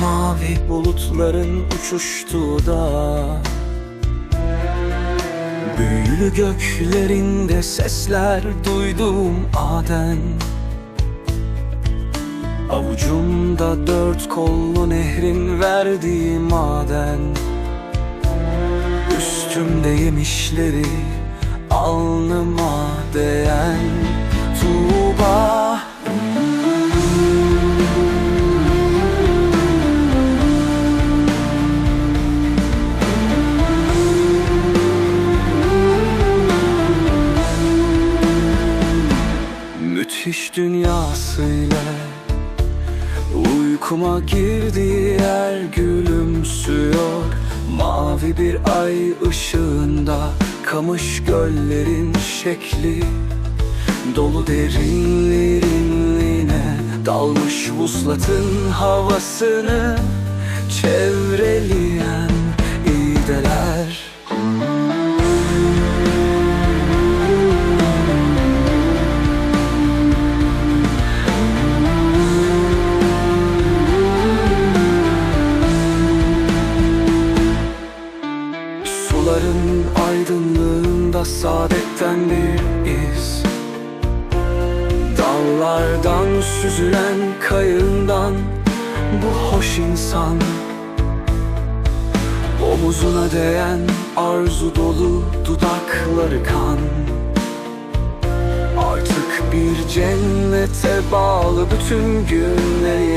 Mavi bulutların uçuştuğu da Büyülü göklerinde sesler duydum aden. Avucumda dört kollu nehrin verdiği maden. Üstümde yemişleri alnıma değen Tuğba Müthiş dünyasıyla Uykuma girdiği yer gülümsüyor. Mavi bir ay ışığında Kamış göllerin şekli Dolu derinlerine Dalmış vuslatın havasını Çevreleyen iğdeler aydınlığında saadetten bir iz. Dallardan süzülen kayığından bu hoş insan. Omuzuna değen arzu dolu dudakları kan. Artık bir cennete bağlı bütün günlerimiz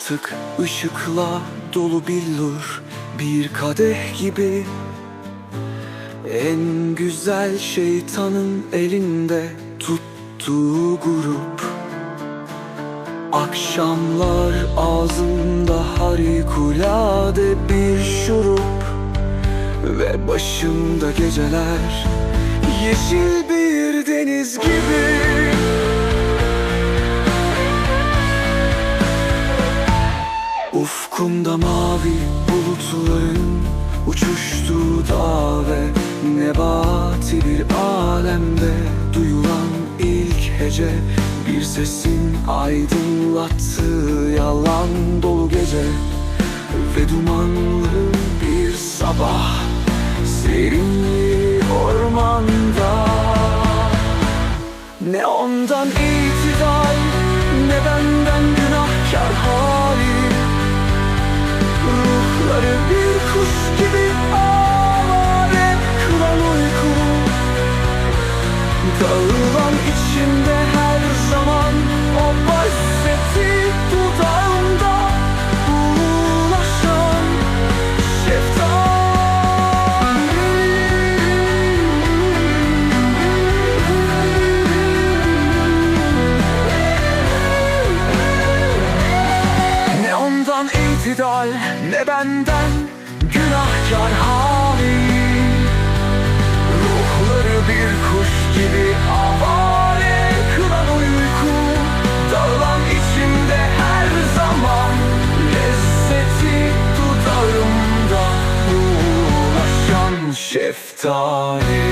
Artık ışıkla dolu billur bir kadeh gibi. En güzel şeytanın elinde tuttuğu grup. Akşamlar ağzımda harikulade bir şurup. Ve başımda geceler yeşil bir deniz gibi alemde duyulan ilk hece bir sesin aydınlattığı yalan dolu gece ve dumanlı bir sabah serinli ormanda. Ne ondan itidal benden günahkar halim Ruhları bir kuş gibi avare kılan uyku Dağılan içimde her zaman lezzeti dudağımda Ulaşan şeftali